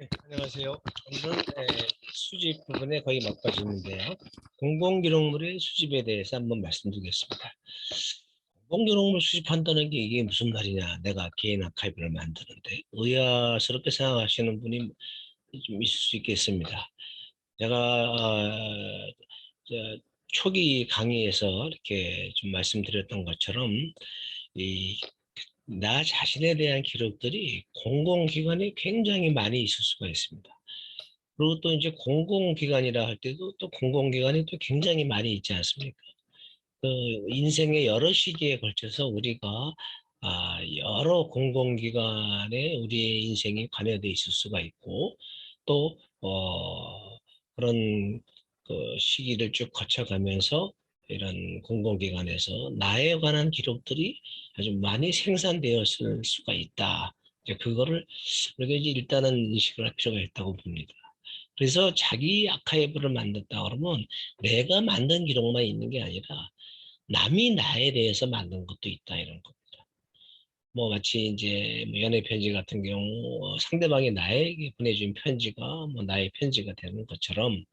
네, 안녕하세요. 오늘은 에, 수집 부분에 거의 막바지인데요. 공공기록물의 수집에 대해서 한번 말씀드리겠습니다. 공공기록물 수집한다는 게 이게 무슨 말이냐. 내가 개인 아카이브를 만드는데 의아스럽게 생각하시는 분이 좀 있을 수 있겠습니다. 제가 어, 저, 초기 강의에서 이렇게 좀 말씀드렸던 것처럼 이 나 자신에 대한 기록들이 공공기관에 굉장히 많이 있을 수가 있습니다. 그리고 또 이제 공공기관이라 할 때도 또 공공기관이 또 굉장히 많이 있지 않습니까? 그 인생의 여러 시기에 걸쳐서 우리가 아, 여러 공공기관에 우리의 인생이 관여되어 있을 수가 있고 또 어, 그런 그 시기를 쭉 거쳐가면서 이런 공공기관에서 나에 관한 기록들이 아주 많이 생산되었을 수가 있다. 그거를 우리가 이제 일단은 인식을 할 필요가 있다고 봅니다. 그래서 자기 아카이브를 만든다 그러면 내가 만든 기록만 있는 게 아니라 남이 나에 대해서 만든 것도 있다 이런 겁니다. 뭐 마치 이제 뭐 연애 편지 같은 경우 어, 상대방이 나에게 보내준 편지가 뭐 나의 편지가 되는 것처럼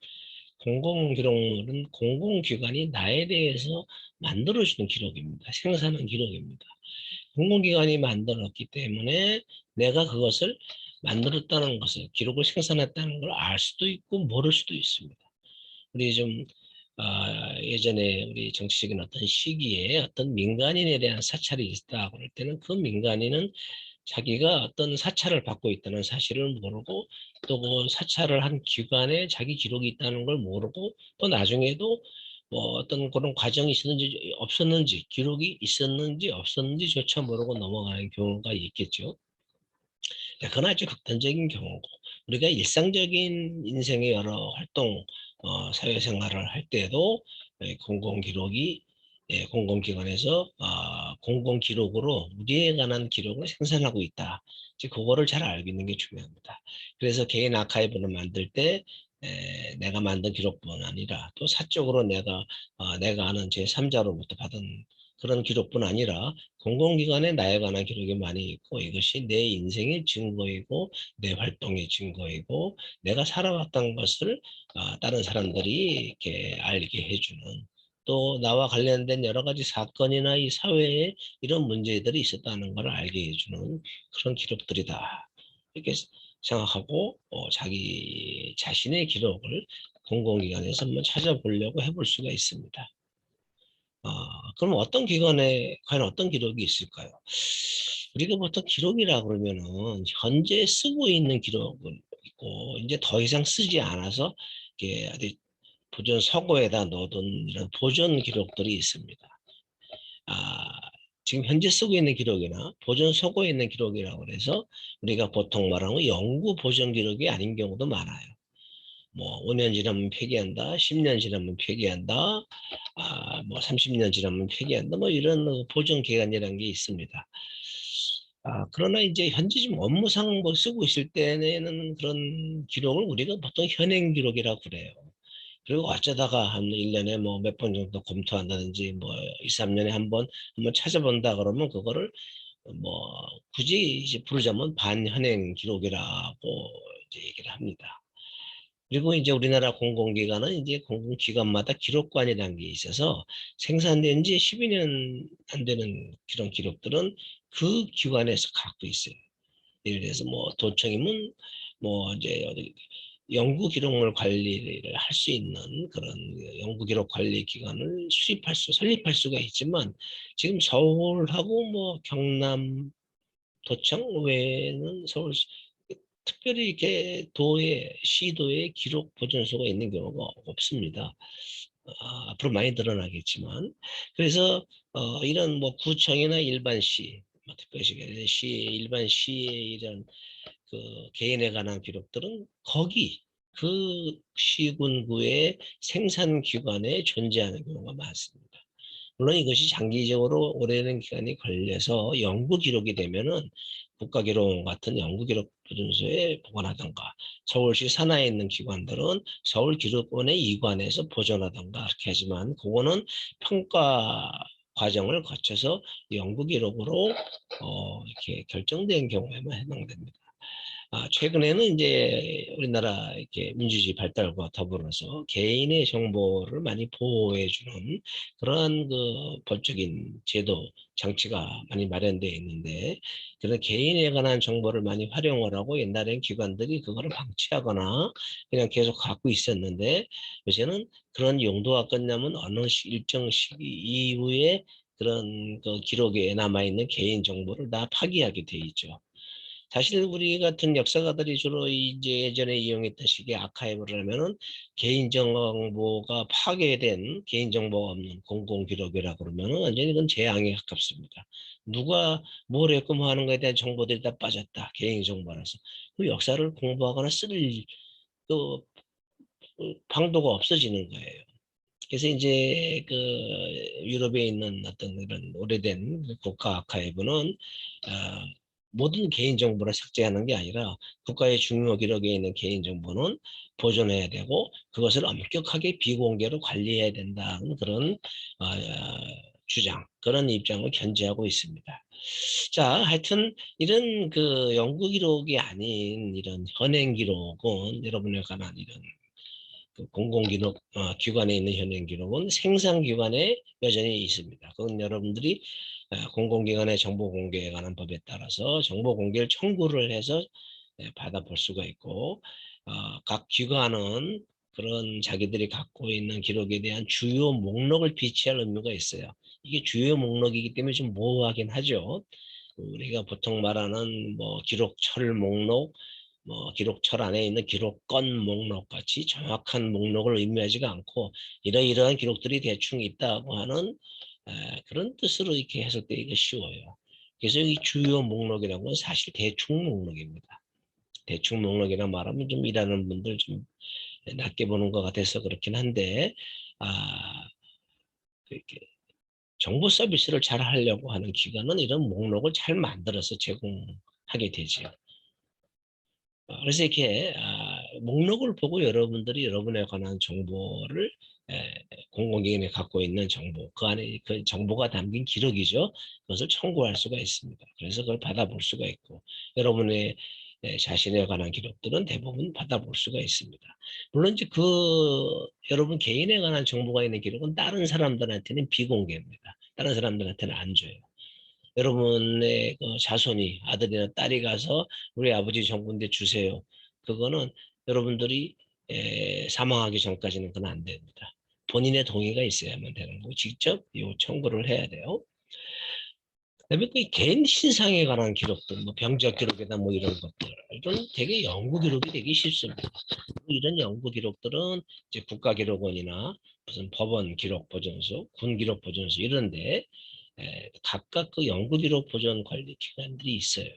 공공기록물은 공공기관이 나에 대해서 만들어주는 기록입니다. 생산한 기록입니다. 공공기관이 만들었기 때문에 내가 그것을 만들었다는 것을 기록을 생산했다는 걸 알 수도 있고 모를 수도 있습니다. 우리 좀 어, 예전에 우리 정치적인 어떤 시기에 어떤 민간인에 대한 사찰이 있다 그럴 때는 그 민간인은 자기가 어떤 사찰을 받고 있다는 사실을 모르고 또 그 사찰을 한 기관에 자기 기록이 있다는 걸 모르고 또 나중에도 뭐 어떤 그런 과정이 있었는지 없었는지 기록이 있었는지 없었는지조차 모르고 넘어가는 경우가 있겠죠. 그건 아주 극단적인 경우고 우리가 일상적인 인생의 여러 활동 어, 사회생활을 할 때도 공공 기록이 예, 공공기관에서 어, 공공기록으로 우리에 관한 기록을 생산하고 있다. 이제 그거를 잘 알고 있는 게 중요합니다. 그래서 개인 아카이브를 만들 때 에, 내가 만든 기록뿐 아니라 또 사적으로 내가 어, 내가 아는 제3자로부터 받은 그런 기록뿐 아니라 공공기관에 나에 관한 기록이 많이 있고 이것이 내 인생의 증거이고 내 활동의 증거이고 내가 살아왔던 것을 어, 다른 사람들이 이렇게 알게 해주는 또 나와 관련된 여러 가지 사건이나 이 사회에 이런 문제들이 있었다는 걸 알게 해주는 그런 기록들이다. 이렇게 생각하고 어, 자기 자신의 기록을 공공기관에서 한번 찾아보려고 해볼 수가 있습니다. 어, 그럼 어떤 기관에 과연 어떤 기록이 있을까요? 우리가 보통 기록이라 그러면은 현재 쓰고 있는 기록은 있고 이제 더 이상 쓰지 않아서 이게 보존 서고에다 넣어둔 이런 보존 기록들이 있습니다. 아, 지금 현재 쓰고 있는 기록이나 보존 서고에 있는 기록이라고 해서 우리가 보통 말하는 연구 보존 기록이 아닌 경우도 많아요. 뭐 5년 지나면 폐기한다, 10년 지나면 폐기한다, 아, 뭐 30년 지나면 폐기한다, 뭐 이런 보존 기간이라는 게 있습니다. 아, 그러나 이제 현재 지금 업무상 뭐 쓰고 있을 때는 그런 기록을 우리가 보통 현행 기록이라고 그래요. 그리고 어쩌다가 한 1년에 뭐 몇 번 정도 검토한다든지 뭐 2, 3년에 한 번 한번 찾아본다 그러면 그거를 뭐 굳이 이제 부르자면 반현행 기록이라고 이제 얘기를 합니다. 그리고 이제 우리나라 공공기관은 이제 공공기관마다 기록관이라는 게 있어서 생산된 지 12년 안 되는 그런 기록들은 그 기관에서 갖고 있어요. 예를 들어서 뭐 도청이면 뭐 이제 어디 연구 기록물 관리를 할 수 있는 그런 연구 기록 관리 기관을 수립할 수, 설립할 수가 있지만 지금 서울하고 뭐 경남 도청 외에는 서울 특별히 이렇게 도에 시도에 기록 보존소가 있는 경우가 없습니다. 아, 앞으로 많이 늘어나겠지만 그래서 어, 이런 뭐 구청이나 일반 시, 뭐 특별시 시 일반 시의 이런 그 개인에 관한 기록들은 거기 그 시군구의 생산기관에 존재하는 경우가 많습니다. 물론 이것이 장기적으로 오래된 기간이 걸려서 연구 기록이 되면은 국가기록원 같은 연구기록 보존소에 보관하던가 서울시 산하에 있는 기관들은 서울기록원의 이관에서 보존하던가 이렇게 하지만 그거는 평가 과정을 거쳐서 연구기록으로 어, 이렇게 결정된 경우에만 해당됩니다. 아, 최근에는 이제 우리나라 이렇게 민주주의 발달과 더불어서 개인의 정보를 많이 보호해주는 그런 그 법적인 제도 장치가 많이 마련되어 있는데 그런 개인에 관한 정보를 많이 활용을 하고 옛날엔 기관들이 그거를 방치하거나 그냥 계속 갖고 있었는데 요새는 그런 용도가 끝나면 어느 시- 일정 시기 이후에 그런 그 기록에 남아있는 개인 정보를 다 파기하게 돼 있죠. 사실 우리 같은 역사가들이 주로 이제 예전에 이용했던 식의 아카이브를 하면은 개인정보가 파괴된 개인정보가 없는 공공기록이라 그러면은 완전히 그건 재앙에 가깝습니다. 누가 뭘 했고 뭐 하는 거에 대한 정보들이 다 빠졌다. 개인정보라서. 그 역사를 공부하거나 쓸 그, 그 방도가 없어지는 거예요. 그래서 이제 그 유럽에 있는 어떤 이런 오래된 국가 아카이브는 어, 모든 개인정보를 삭제하는 게 아니라 국가의 중요 기록에 있는 개인정보는 보존해야 되고 그것을 엄격하게 비공개로 관리해야 된다는 그런 어, 주장, 그런 입장을 견지하고 있습니다. 자, 하여튼 이런 그 연구 기록이 아닌 이런 현행 기록은 여러분에 관한 이런 그 공공기록 어, 기관에 있는 현행 기록은 생산 기관에 여전히 있습니다. 그건 여러분들이 어, 공공기관의 정보 공개에 관한 법에 따라서 정보 공개를 청구를 해서 예, 받아볼 수가 있고 어, 각 기관은 그런 자기들이 갖고 있는 기록에 대한 주요 목록을 비치할 의무가 있어요. 이게 주요 목록이기 때문에 좀 모호하긴 하죠. 우리가 보통 말하는 뭐 기록철 목록, 뭐 기록철 안에 있는 기록건 목록 같이 정확한 목록을 의미하지가 않고 이러이러한 기록들이 대충 있다고 하는 에, 그런 뜻으로 이렇게 해석되기가 쉬워요. 그래서 이 주요 목록이라는 건 사실 대충 목록입니다. 대충 목록이라 말하면 좀 일하는 분들 좀 낮게 보는 것 같아서 그렇긴 한데 아 이렇게 정보 서비스를 잘 하려고 하는 기관은 이런 목록을 잘 만들어서 제공하게. 어, 그래서 이렇게 아, 목록을 보고 여러분들이 여러분에 관한 정보를 에, 공공기관이 갖고 있는 정보, 그 안에 그 정보가 담긴 기록이죠. 그것을 청구할 수가 있습니다. 그래서 그걸 받아볼 수가 있고 여러분의 에, 자신에 관한 기록들은 대부분 받아볼 수가 있습니다. 물론 이제 그 여러분 개인에 관한 정보가 있는 기록은 다른 사람들한테는 비공개입니다. 다른 사람들한테는 안 줘요. 여러분의 그 자손이 아들이나 딸이 가서 우리 아버지 정부인데 주세요. 그거는 여러분들이 에, 사망하기 전까지는 그건 안 됩니다. 본인의 동의가 있어야만 되는 거고 직접 요 청구를 해야 돼요. 그다음에 그 개인 신상에 관한 기록들, 뭐 병적 기록이나 뭐 이런 것들, 이건 되게 연구 기록이 되기 쉽습니다. 이런 연구 기록들은 이제 국가기록원이나 무슨 법원 기록 보존소, 군 기록 보존소 이런데 에, 각각 그 연구 기록 보존 관리 기관들이 있어요.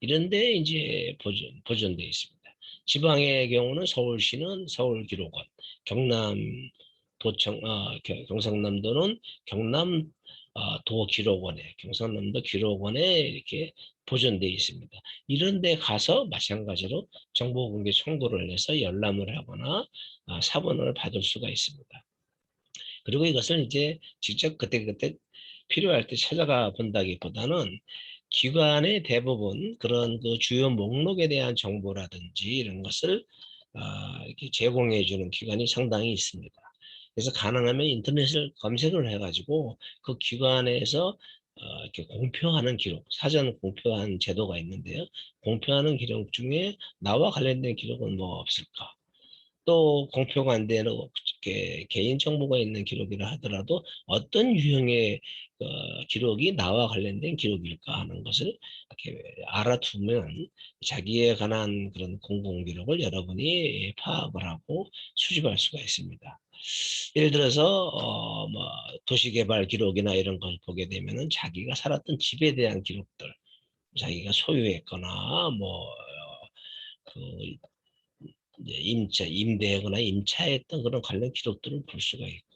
이런데 이제 보존 보존돼 있습니다. 지방의 경우는 서울시는 서울기록원, 경남 도청, 아, 경- 경상남도는 경남 아, 도기록원에, 경상남도 기록원에 이렇게 보존돼 있습니다. 이런 데 가서 마찬가지로 정보공개 청구를 해서 열람을 하거나 아, 사본을 받을 수가 있습니다. 그리고 이것을 이제 직접 그때그때 필요할 때 찾아가 본다기보다는 기관의 대부분 그런 그 주요 목록에 대한 정보라든지 이런 것을 아, 이렇게 제공해 주는 기관이 상당히 있습니다. 그래서 가능하면 인터넷을 검색을 해가지고 그 기관에서 어, 이렇게 공표하는 기록, 사전 공표한 제도가 있는데요. 공표하는 기록 중에 나와 관련된 기록은 뭐 없을까? 또 공표가 안 되는 개인 정보가 있는 기록이라 하더라도 어떤 유형의 어, 기록이 나와 관련된 기록일까 하는 것을 이렇게 알아두면 자기에 관한 그런 공공 기록을 여러분이 파악을 하고 수집할 수가 있습니다. 예를 들어서 어, 뭐 도시개발 기록이나 이런 걸 보게 되면은 자기가 살았던 집에 대한 기록들, 자기가 소유했거나 뭐 그 임차, 임대하거나 임차했던 그런 관련 기록들을 볼 수가 있고,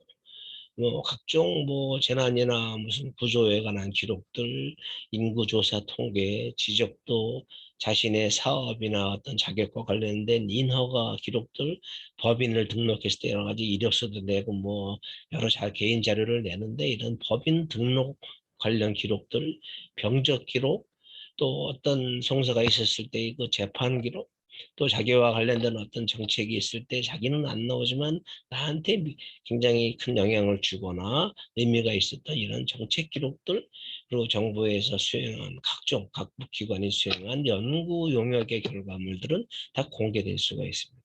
뭐 각종 뭐 재난이나 무슨 구조에 관한 기록들, 인구조사 통계, 지적도, 자신의 사업이나 어떤 자격과 관련된 인허가 기록들, 법인을 등록했을 때 여러 가지 이력서도 내고 뭐 여러 자 개인 자료를 내는데 이런 법인 등록 관련 기록들, 병적 기록, 또 어떤 송사가 있었을 때 그 재판 기록 또 자기와 관련된 어떤 정책이 있을 때 자기는 안 나오지만 나한테 미- 굉장히 큰 영향을 주거나 의미가 있었던 이런 정책 기록들 그리고 정부에서 수행한 각종 각국 기관이 수행한 연구 용역의 결과물들은 다 공개될 수가 있습니다.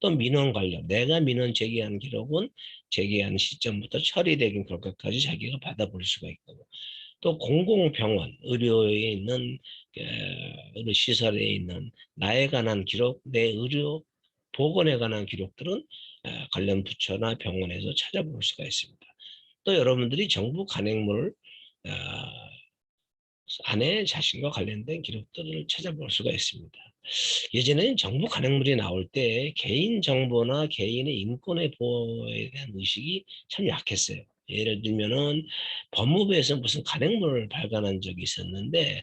또 민원 관련 내가 민원 제기한 기록은 제기한 시점부터 처리되긴 결과까지 자기가 받아볼 수가 있고 또 공공병원 의료에 있는 에, 의료 시설에 있는 나에 관한 기록, 내 의료 보건에 관한 기록들은 에, 관련 부처나 병원에서 찾아볼 수가 있습니다. 또 여러분들이 정부 간행물 어, 안에 자신과 관련된 기록들을 찾아볼 수가 있습니다. 예전에는 정부 간행물이 나올 때 개인 정보나 개인의 인권의 보호에 대한 의식이 참 약했어요. 예를 들면은 법무부에서 무슨 간행물을 발간한 적이 있었는데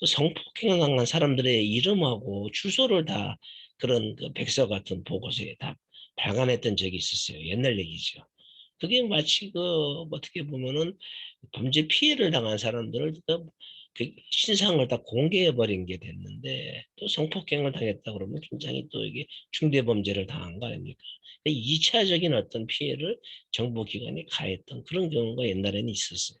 그 성폭행을 당한 사람들의 이름하고 주소를 다 그런 그 백서 같은 보고서에 다 발간했던 적이 있었어요. 옛날 얘기죠. 그게 마치 그 어떻게 보면은 범죄 피해를 당한 사람들을 그, 그 신상을 다 공개해 버린 게 됐는데 또 성폭행을 당했다 그러면 굉장히 또 이게 중대 범죄를 당한 거 아닙니까? 2차적인 어떤 피해를 정보 기관이 가했던 그런 경우가 옛날에는 있었어요.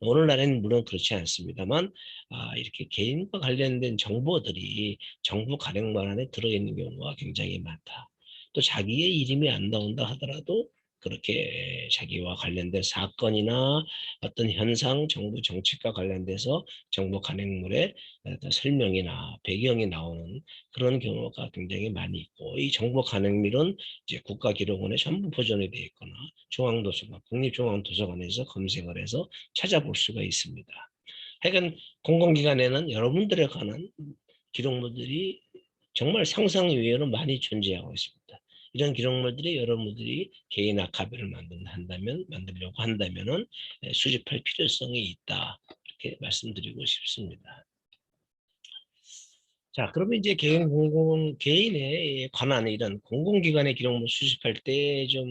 오늘날에는 물론 그렇지 않습니다만 아, 이렇게 개인과 관련된 정보들이 정부 가령만 안에 들어있는 경우가 굉장히 많다. 또 자기의 이름이 안 나온다 하더라도 그렇게 자기와 관련된 사건이나 어떤 현상, 정부 정책과 관련돼서 정부 간행물의 어떤 설명이나 배경이 나오는 그런 경우가 굉장히 많이 있고 이 정부 간행물은 이제 국가기록원에 전부 보존이 되어 있거나 중앙도서관, 국립중앙도서관에서 검색을 해서 찾아볼 수가 있습니다. 하여간 공공기관에는 여러분들에 관한 기록물들이 정말 상상 이외로 많이 존재하고 있습니다. 이런 기록물들이 여러분들이 개인 아카이브를 만든다면 만들려고 한다면은 예, 수집할 필요성이 있다 이렇게 말씀드리고 싶습니다. 자, 그러면 이제 개인 공공 개인에 관한 이런 공공기관의 기록물 수집할 때 좀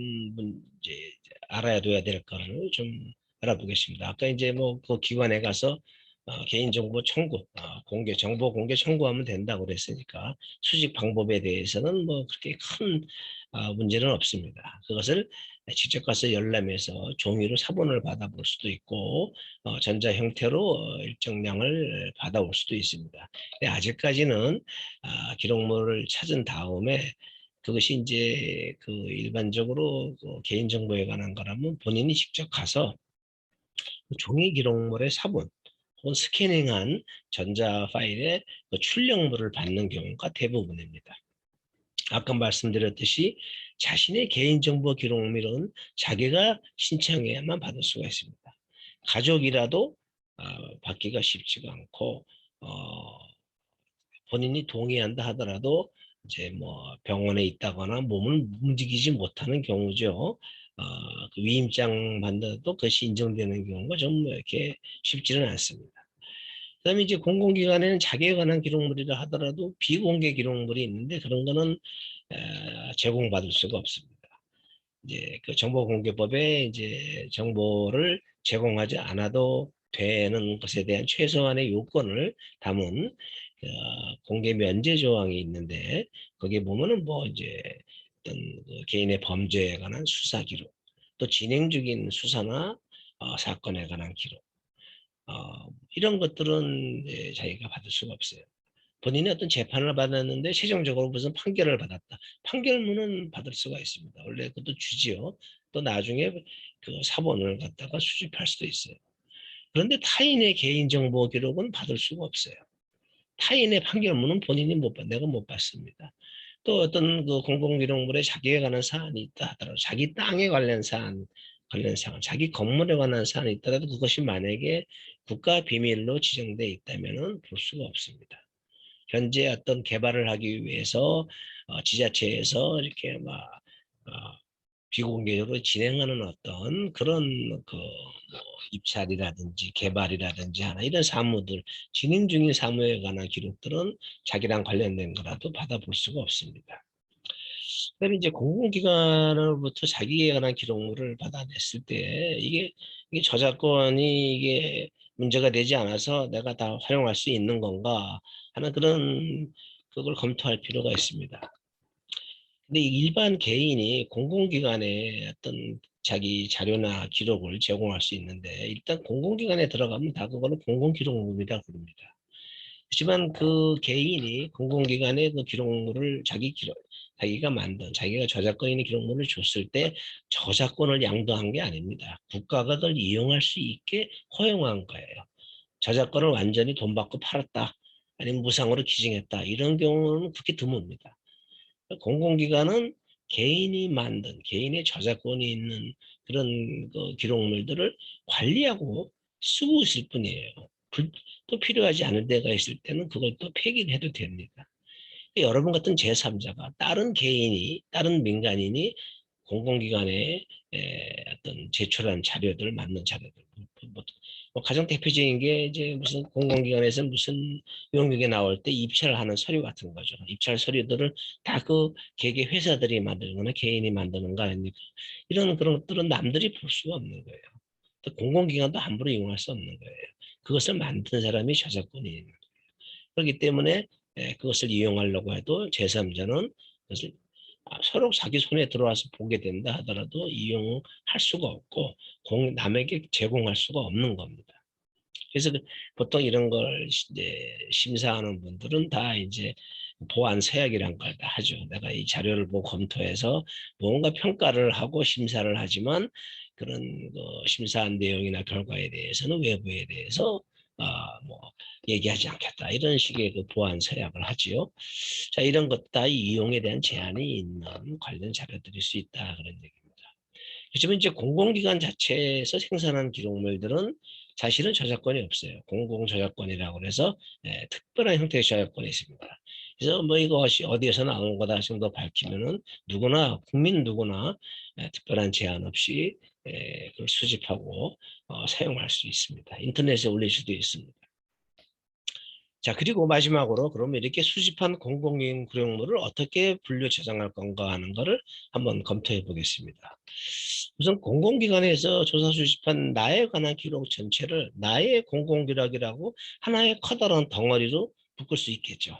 이제 알아야 둬야 될 거를 좀 알아보겠습니다. 아까 이제 뭐 그 기관에 가서 어, 개인정보 청구, 어, 공개 정보 공개 청구하면 된다고 그랬으니까 수집 방법에 대해서는 뭐 그렇게 큰 어, 문제는 없습니다. 그것을 직접 가서 열람해서 종이로 사본을 받아볼 수도 있고 어, 전자 형태로 어, 일정량을 받아올 수도 있습니다. 아직까지는 아, 기록물을 찾은 다음에 그것이 이제 그 일반적으로 그 개인정보에 관한 거라면 본인이 직접 가서 그 종이 기록물의 사본 혹은 스캐닝한 전자 파일의 그 출력물을 받는 경우가 대부분입니다. 아까 말씀드렸듯이 자신의 개인정보 기록물은 자기가 신청해야만 받을 수가 있습니다. 가족이라도 어, 받기가 쉽지가 않고 어, 본인이 동의한다 하더라도 이제 뭐 병원에 있다거나 몸을 움직이지 못하는 경우죠. 어, 그 위임장 받는다도 그것이 인정되는 경우가 좀 이렇게 쉽지는 않습니다. 그다음에 이제 공공기관에는 자기에 관한 기록물이라 하더라도 비공개 기록물이 있는데 그런 거는 에, 제공받을 수가 없습니다. 이제 그 정보공개법에 이제 정보를 제공하지 않아도 되는 것에 대한 최소한의 요건을 담은 어, 공개 면제 조항이 있는데 거기에 보면은 뭐 이제 어떤 그 개인의 범죄에 관한 수사 기록, 또 진행 중인 수사나 어, 사건에 관한 기록, 어, 이런 것들은 자기가 받을 수가 없어요. 본인이 어떤 재판을 받았는데 최종적으로 무슨 판결을 받았다. 판결문은 받을 수가 있습니다. 원래 그것도 주지요. 또 나중에 그 사본을 갖다가 수집할 수도 있어요. 그런데 타인의 개인정보 기록은 받을 수가 없어요. 타인의 판결문은 본인이 못 받, 내가 못 받습니다. 또 어떤 그 공공기록물에 자기에 관한 사안이 있다 하더라도 자기 땅에 관련 사안, 관련 사안, 자기 건물에 관한 사안이 있더라도 그것이 만약에 국가 비밀로 지정돼 있다면은 볼 수가 없습니다. 현재 어떤 개발을 하기 위해서 어, 지자체에서 이렇게 막 어, 비공개적으로 진행하는 어떤 그런 그뭐 입찰이라든지 개발이라든지 하나 이런 사무들 진행 중인 사무에 관한 기록들은 자기랑 관련된 거라도 받아볼 수가 없습니다. 그다음에 이제 공공기관으로부터 자기에 관한 기록물을 받아냈을 때 이게 이게 저작권이 이게 문제가 되지 않아서 내가 다 활용할 수 있는 건가 하는 그런 그걸 검토할 필요가 있습니다. 근데 일반 개인이 공공기관에 어떤 자기 자료나 기록을 제공할 수 있는데 일단 공공기관에 들어가면 다 그거는 공공기록물이라 부릅니다. 하지만 그 개인이 공공기관에 그 기록물을 자기 기록, 자기가 만든, 자기가 저작권 있는 기록물을 줬을 때 저작권을 양도한 게 아닙니다. 국가가 그걸 이용할 수 있게 허용한 거예요. 저작권을 완전히 돈 받고 팔았다. 아니면 무상으로 기증했다. 이런 경우는 그렇게 드뭅니다. 공공기관은 개인이 만든, 개인의 저작권이 있는 그런 그 기록물들을 관리하고 쓰고 있을 뿐이에요. 또 필요하지 않을 때가 있을 때는 그걸 또 폐기를 해도 됩니다. 여러분 같은 제3자가 다른 개인이 다른 민간인이 공공기관에 에, 어떤 제출한 자료들 맞는 자료들 뭐, 뭐 가장 대표적인 게 이제 무슨 공공기관에서 무슨 용역에 나올 때 입찰을 하는 서류 같은 거죠. 입찰 서류들을 다 그 개개 회사들이 만들거나 개인이 만드는 거 아닙니까? 이런 그런 것들은 남들이 볼 수가 없는 거예요. 공공기관도 함부로 이용할 수 없는 거예요. 그것을 만든 사람이 저작권이 있는 거예요. 그렇기 때문에 예, 그것을 이용하려고 해도 제3자는 그것을 아, 서로 자기 손에 들어와서 보게 된다 하더라도 이용할 수가 없고 남에게 제공할 수가 없는 겁니다. 그래서 그 보통 이런 걸 이제 심사하는 분들은 다 이제 보안 서약이란 걸 다 하죠. 내가 이 자료를 보고 검토해서 뭔가 평가를 하고 심사를 하지만 그런 그 심사한 내용이나 결과에 대해서는 외부에 대해서 아, 뭐 얘기하지 않겠다 이런 식의 그 보안 서약을 하지요. 자 이런 것다 이용에 대한 제한이 있는 관련 자료들일 수 있다 그런 얘기입니다. 그렇지만 이제 공공기관 자체에서 생산한 기록물들은 사실은 저작권이 없어요. 공공저작권이라고 해서 예, 특별한 형태의 저작권이 있습니다. 그래서 뭐 이것이 어디에서 나온 거다 정도 밝히면은 누구나 국민 누구나 예, 특별한 제한 없이 수집하고 어, 사용할 수 있습니다. 인터넷에 올릴 수도 있습니다. 자 그리고 마지막으로 그러면 이렇게 수집한 공공인 구령물을 어떻게 분류 저장할 건가 하는 것을 한번 검토해 보겠습니다. 우선 공공기관에서 조사 수집한 나에 관한 기록 전체를 나의 공공기록이라고 하나의 커다란 덩어리로 묶을 수 있겠죠.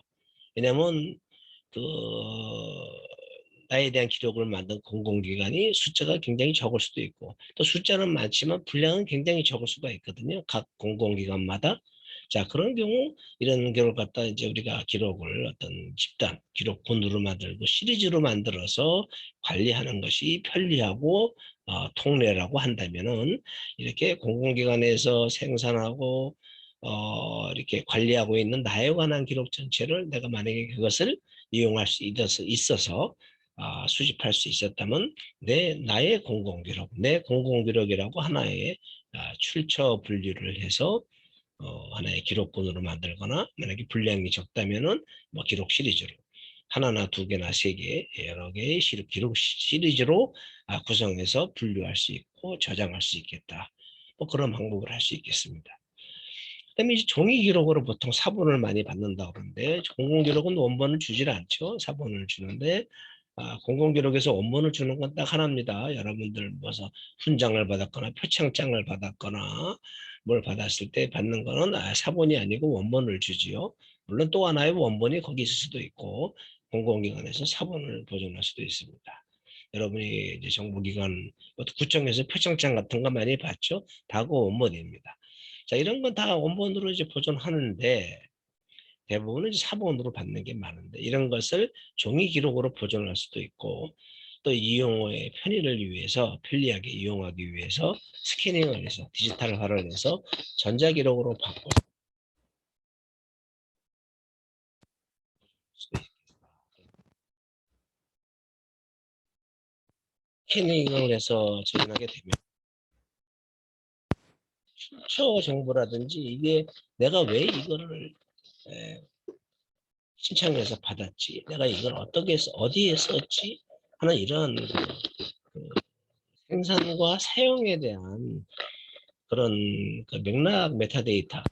왜냐하면 그 나에 대한 기록을 만든 공공기관이 숫자가 굉장히 적을 수도 있고 또 숫자는 많지만 분량은 굉장히 적을 수가 있거든요. 각 공공기관마다. 자 그런 경우 이런 경우를 갖다 이제 우리가 기록을 어떤 집단 기록본으로 만들고 시리즈로 만들어서 관리하는 것이 편리하고 어, 통례라고 한다면은 이렇게 공공기관에서 생산하고 어, 이렇게 관리하고 있는 나에 관한 기록 전체를 내가 만약에 그것을 이용할 수 있어서 아, 수집할 수 있었다면 내 나의 공공기록, 내 공공기록이라고 하나의 아, 출처 분류를 해서 어, 하나의 기록본으로 만들거나 만약에 분량이 적다면은 뭐 기록 시리즈로 하나나 두 개나 세 개 여러 개의 기록 시리즈로 아, 구성해서 분류할 수 있고 저장할 수 있겠다. 뭐 그런 방법을 할 수 있겠습니다. 그다음에 이제 종이 기록으로 보통 사본을 많이 받는다 그러는데 공공 기록은 원본을 주질 않죠. 사본을 주는데 아, 공공기록에서 원본을 주는 건 딱 하나입니다. 여러분들 뭐서 훈장을 받았거나 표창장을 받았거나 뭘 받았을 때 받는 거는 아, 사본이 아니고 원본을 주지요. 물론 또 하나의 원본이 거기 있을 수도 있고 공공기관에서 사본을 보존할 수도 있습니다. 여러분이 이제 정부기관, 구청에서 표창장 같은 거 많이 봤죠? 다그 원본입니다. 자, 이런 건 다 원본으로 이제 보존하는데 대부분은 사본으로 받는 게 많은데 이런 것을 종이 기록으로 보존할 수도 있고 또 이용의 편의를 위해서 편리하게 이용하기 위해서 스캐닝을 해서 디지털화를 해서 전자기록으로 바꿔 스캐닝을 해서 진행하게 되면 출처 정보라든지 이게 내가 왜 이거를 신청해서 받았지. 내가 이걸 어떻게 써, 어디에 썼지? 하는 이런 그, 그 생산과 사용에 대한 그런 그 맥락 메타데이터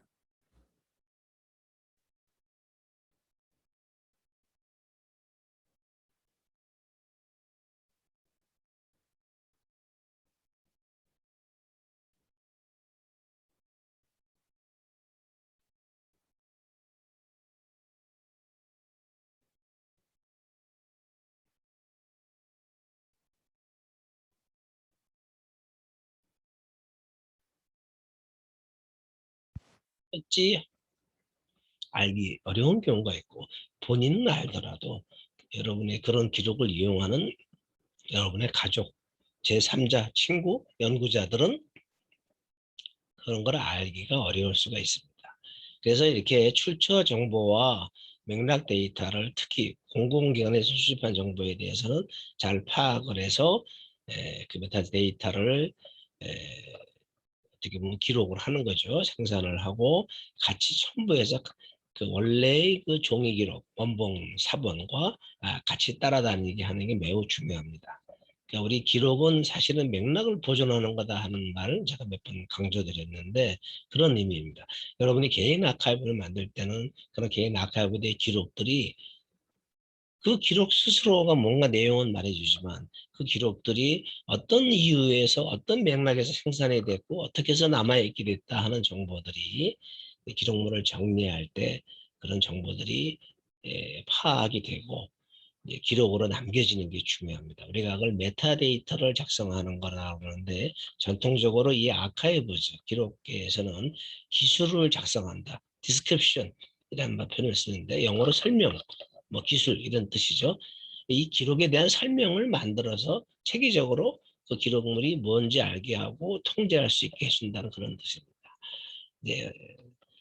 어찌 알기 어려운 경우가 있고 본인은 알더라도 여러분의 그런 기록을 이용하는 여러분의 가족, 제3자, 친구, 연구자들은 그런 걸 알기가 어려울 수가 있습니다. 그래서 이렇게 출처 정보와 맥락 데이터를 특히 공공기관에서 수집한 정보에 대해서는 잘 파악을 해서 에, 그 메타 데이터를 에, 어떻게 보면 기록을 하는 거죠. 생산을 하고 같이 첨부해서 그 원래의 그 종이 기록, 원본, 사본과 아, 같이 따라다니게 하는 게 매우 중요합니다. 그러니까 우리 기록은 사실은 맥락을 보존하는 거다 하는 말을 제가 몇 번 강조드렸는데 그런 의미입니다. 여러분이 개인 아카이브를 만들 때는 그런 개인 아카이브의 기록들이 그 기록 스스로가 뭔가 내용은 말해주지만 그 기록들이 어떤 이유에서 어떤 맥락에서 생산이 됐고 어떻게 해서 남아있게 됐다 하는 정보들이 그 기록물을 정리할 때 그런 정보들이 예, 파악이 되고 기록으로 남겨지는 게 중요합니다. 우리가 그걸 메타데이터를 작성하는 거라고 하는데 전통적으로 이 아카이브즈 기록계에서는 기술을 작성한다. 디스크립션 이라는 표현을 쓰는데 영어로 설명, 뭐 기술 이런 뜻이죠. 이 기록에 대한 설명을 만들어서 체계적으로 그 기록물이 뭔지 알게 하고 통제할 수 있게 해준다는 그런 뜻입니다. 이제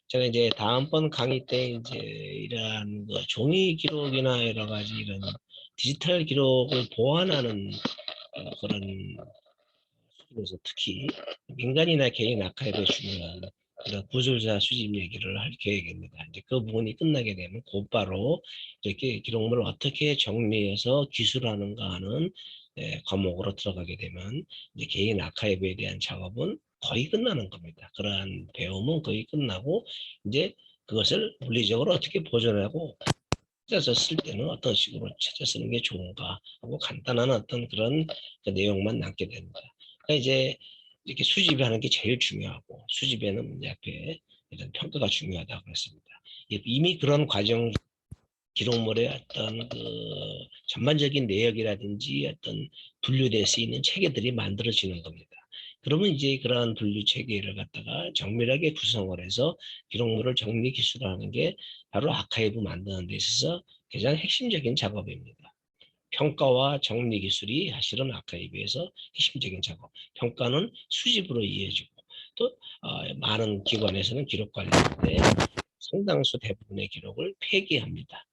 제가 이제 다음번 강의 때 이제 이러한 그 종이 기록이나 여러 가지 이런 디지털 기록을 보완하는 어, 그런 수준에서 특히 민간이나 개인 아카이브에 중요한 구조자 수집 얘기를 할 계획입니다. 이제 그 부분이 끝나게 되면 곧바로 이렇게 기록물을 어떻게 정리해서 기술하는가 하는 예, 과목으로 들어가게 되면 이제 개인 아카이브에 대한 작업은 거의 끝나는 겁니다. 그러한 배움은 거의 끝나고 이제 그것을 물리적으로 어떻게 보존하고 찾아서 쓸 때는 어떤 식으로 찾아 쓰는 게 좋은가 하고 간단한 어떤 그런 그 내용만 남게 됩니다. 그러니까 이제 이렇게 수집하는 게 제일 중요하고 수집에는 이제 앞에 이런 평가가 중요하다고 그랬습니다. 이미 그런 과정 기록물의 어떤 그 전반적인 내역이라든지 어떤 분류될 수 있는 체계들이 만들어지는 겁니다. 그러면 이제 그러한 분류 체계를 갖다가 정밀하게 구성을 해서 기록물을 정리 기술하는 게 바로 아카이브 만드는 데 있어서 가장 핵심적인 작업입니다. 평가와 정리 기술이 사실은 아카이브에서 핵심적인 작업. 평가는 수집으로 이해해주고 또 어, 많은 기관에서는 기록 관리인데 상당수 대부분의 기록을 폐기합니다.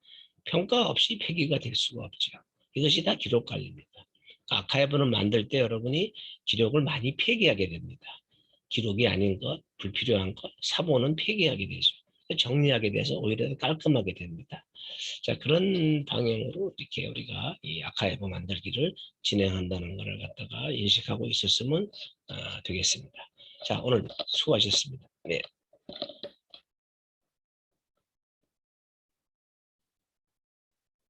평가 없이 폐기가 될 수가 없죠. 이것이 다 기록 관리입니다. 아카이브는 만들 때 여러분이 기록을 많이 폐기하게 됩니다. 기록이 아닌 것, 불필요한 것, 사본은 폐기하게 되죠. 정리하게 돼서 오히려 깔끔하게 됩니다. 자 그런 방향으로 이렇게 우리가 이 아카이브 만들기를 진행한다는 것을 갖다가 인식하고 있었으면 어, 되겠습니다. 자 오늘 수고하셨습니다. 네.